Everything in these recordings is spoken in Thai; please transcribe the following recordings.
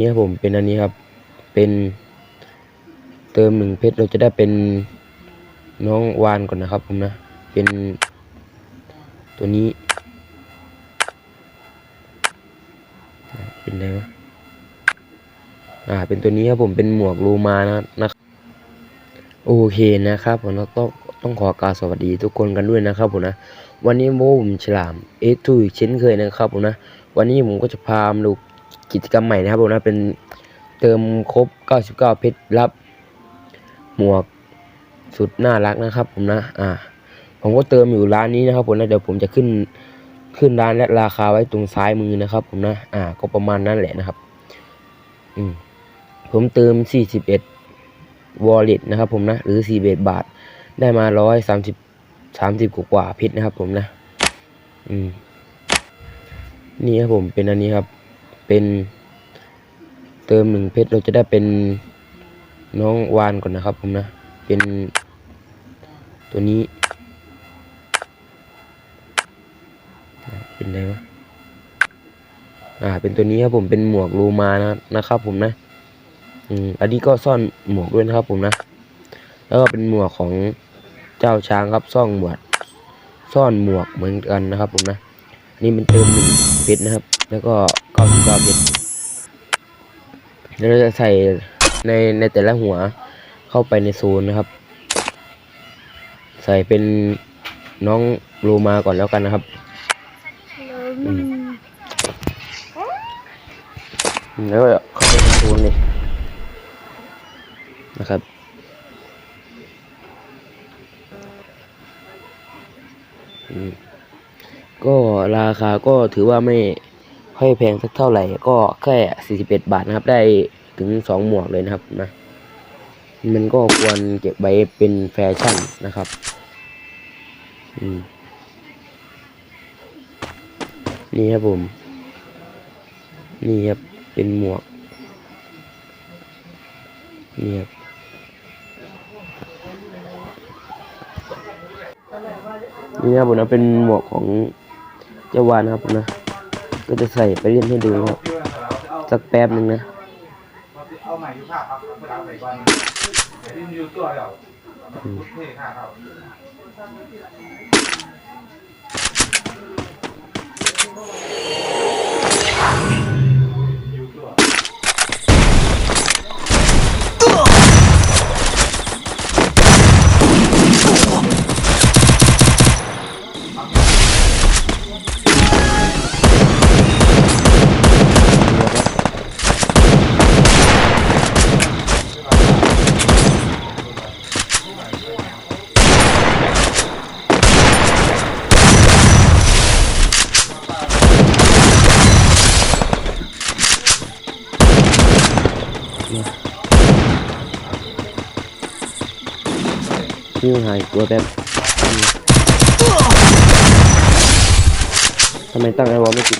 นี่ครับผมเป็นอันนี้ครับ เป็นเติมหนึ่งเพชรเราจะได้เป็นน้องวานก่อนนะครับผมนะ เป็นตัวนี้ เป็นไงวะอ่า เป็นตัวนี้ครับผมเป็นหมวกลูมานะนะโอเคนะครับผมต้องต้องขอกรารสวัสดีทุกคนกันด้วยนะครับผมนะ วันนี้โมผมฉลามเอทูอีกเช่นเคยนะครับผมนะ วันนี้ผมก็จะพามาดู กิจกรรมใหม่นะครับผมนะเป็นเติมครบ 99 เพชรรับ หมวกสุดน่ารักนะครับ ผมนะ อ่า ผมก็เติมอยู่ร้านนี้นะครับ ผมนะเดี๋ยวผมจะขึ้นขึ้นร้านและราคาไว้ตรงซ้ายมือนะครับ ผมนะ อ่า ก็ประมาณนั้นแหละนะครับ อืมผมเติม 41วอลเล็ตนะครับ ผมนะ หรือ41บาท ได้มา 130 30กว่ากว่าเพชรนะครับ ผมนะ อืม นี่ครับผมเป็นอันนี้ครับ เป็นเติมหนึ่งเพชรเราจะได้เป็นน้องวานก่อนนะครับผมนะ เป็นตัวนี้ เป็นไงวะอ่า เป็นตัวนี้ครับผมเป็นหมวกลูมานะนะครับผมนะ อืมอันนี้ก็ซ่อนหมวกด้วยนะครับผมนะ แล้วก็เป็นหมวกของเจ้าช้างครับซ่องหมวกซ่อนหมวกเหมือนกันนะครับผมนะ นี่มันเติมหนึ่งเพชรนะครับ แล้วก็ เก้าสิบเก้าเพชรแล้วเราจะใส่ในในแต่ละหัวเข้าไปในโซนนะครับ ใส่เป็นน้องโลมาก่อนแล้วกันนะครับแล้วเข้าไปในโซนเลยนะครับก็ราคาก็ถือว่าไม่ ค่อยแพงสักเท่าไหร่ ก็แค่ 41 บาทนะครับ ได้ถึง 2 หมวกเลยนะครับนะ มันก็ควรเก็บไว้เป็นแฟชั่นนะครับ อืมนี่ครับผม นี่ครับ เป็นหมวก นี่ครับ นี่ครับผมนะเป็นหมวกของเจ้าวานครับผมนะ ก็จะใส่ไปเล่นให้ดูครับสักแป๊บหนึ่งนะเอาใหม่ นเดี๋ยวที่ยูตัวเดี๋ยวพุทธเท่ข้าครับนี่หายตัวแป๊บทำไมตั้งไอ้วอลไม่ติด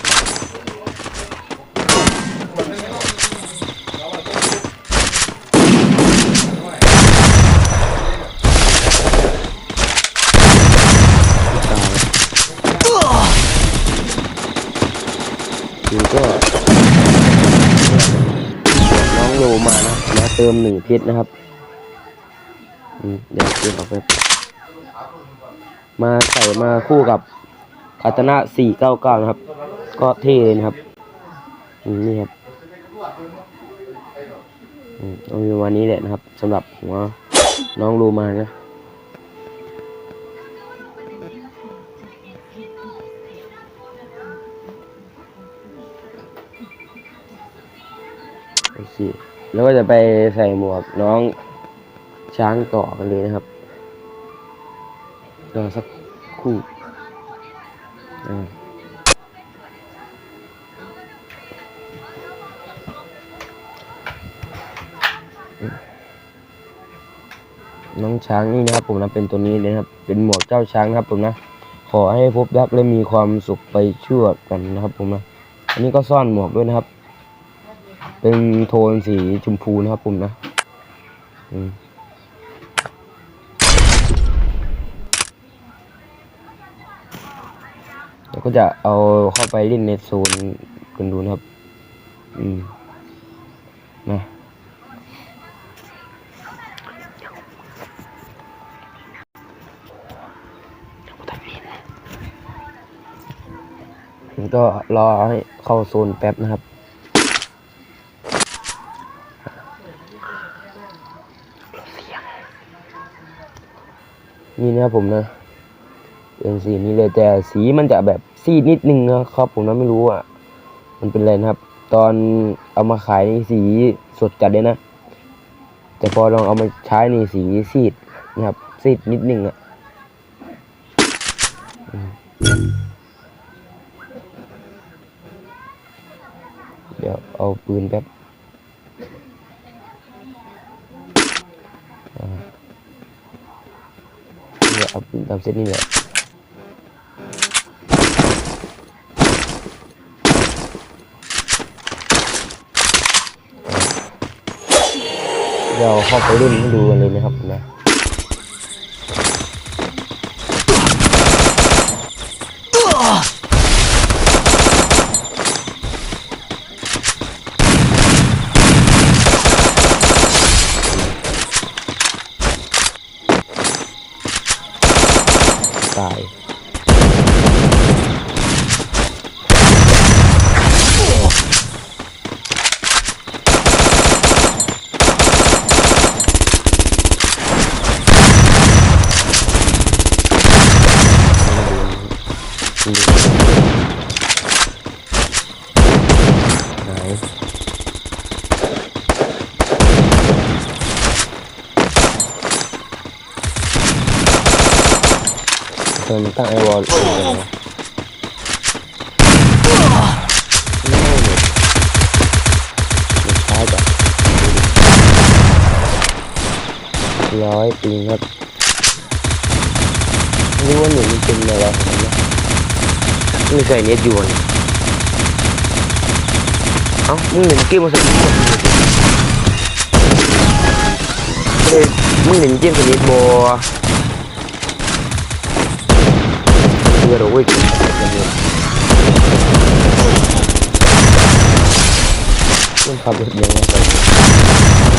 อยู่ก็น้องโลมานะมาเติมหนึ่งเพชรนะครับ เดี๋ยวเดี๋ยวออกไปมาใส่มาคู่กับคาตานะ499 นะครับ ก็เท่เลยนะครับอืมนี่ครับอืมเอาอยู่วันนี้แหละนะครับสำหรับหัวน้องรูมานะโอเคแล้วก็จะไปใส่หมวกน้อง ช้างต่อกันเลยนะครับรอสักคู่น้องช้างนี่นะครับ ผมนะเป็นตัวนี้เลยครับ เป็นหมวกเจ้าช้างนะครับ ผมนะ ขอให้พบรักและมีความสุขไปชั่วกันนะครับ ผมนะอันนี้ก็ซ่อนหมวกด้วยนะครับ เป็นโทนสีชมพูนะครับ ผมนะ อืม ก็จะเอาเข้าไปเล่นในโซนกันดูนะครับ อืมนะก็รอให้เข้าโซนแป๊บนะครับนี่นะครับผมนะเป็นสีนี้เลยแต่สีมันจะแบบ ซีดนิดนึงนะครับ ผมนะไม่รู้อะ มันเป็นอะไรนะครับ ตอนเอามาขายในสีสดจัดเลยนะ แต่พอลองเอามาใช้ในสีซีดนะครับ ซีดนิดนึงอะเดี๋ยวเอาปืนแป๊บเดี๋ยวเอาปืนตามเซตนี่แหละ เดี๋ยวเข้าไปเล่นดูกันเลยนะครับนะตาย ไหนทำไมมันตั้งไอวอลเองจังวะไม่เนี่ยมันช้าจังร้อยปีครับไม่รู้ว่าหนูมันเป็นอะไรนะ ไม่เคยเน็ตอยู่นะเอ้ามึงเล่นเกมมาสักทีเฮ้ยมึงเล่นเกมสนิทบอเบื่อเราเว้ยเกมสนิทมันขับรถยังไงกัน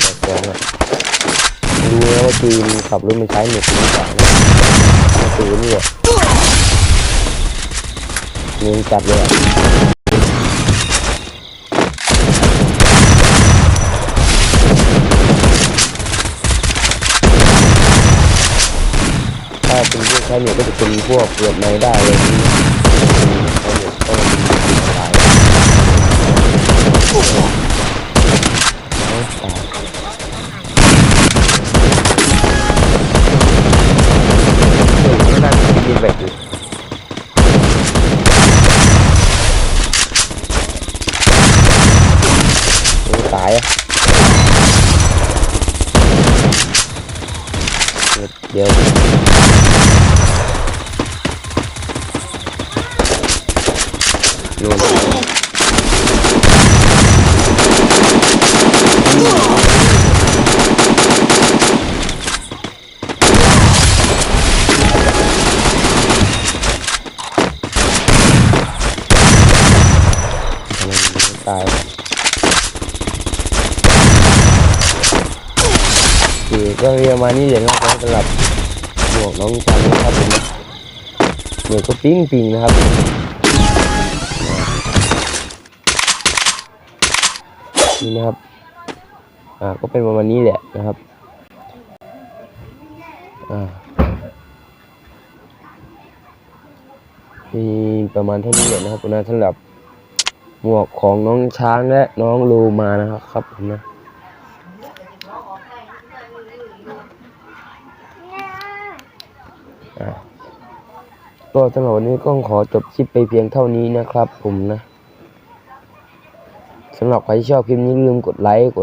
แต่ฟ้องอะ รู้แล้วว่าจีนขับรถมันใช้เน็ตหรือเปล่านะมาซื้อนี่แหละเน้นจัดเลยถ้าเป็นพวกใช้เน็ตก็จะเป็นพวกเปิดไม้ได้เลย เดี๋ย วนู่นทำไมมันไม่ตายโอก็เรียกมานี่เดี๋ยวนะครับสำหรับหมวกน้องจันนะครับผมเหมวกก็ปิ้งปิงนะครับนี่นะครับอ่าก็เป็นประมาณนี้แหละนะครับอ่ามีประมาณเท่านี้แหละนะครับนะสำหรับหมวกของน้องช้างและน้องโลมานะครับครับผมนะ อ่า ก็สำหรับวันนี้ก็ขอจบคลิปไปเพียงเท่านี้นะครับผมนะสำหรับใครที่ชอบคลิปนี้ลืมกดไลค์กด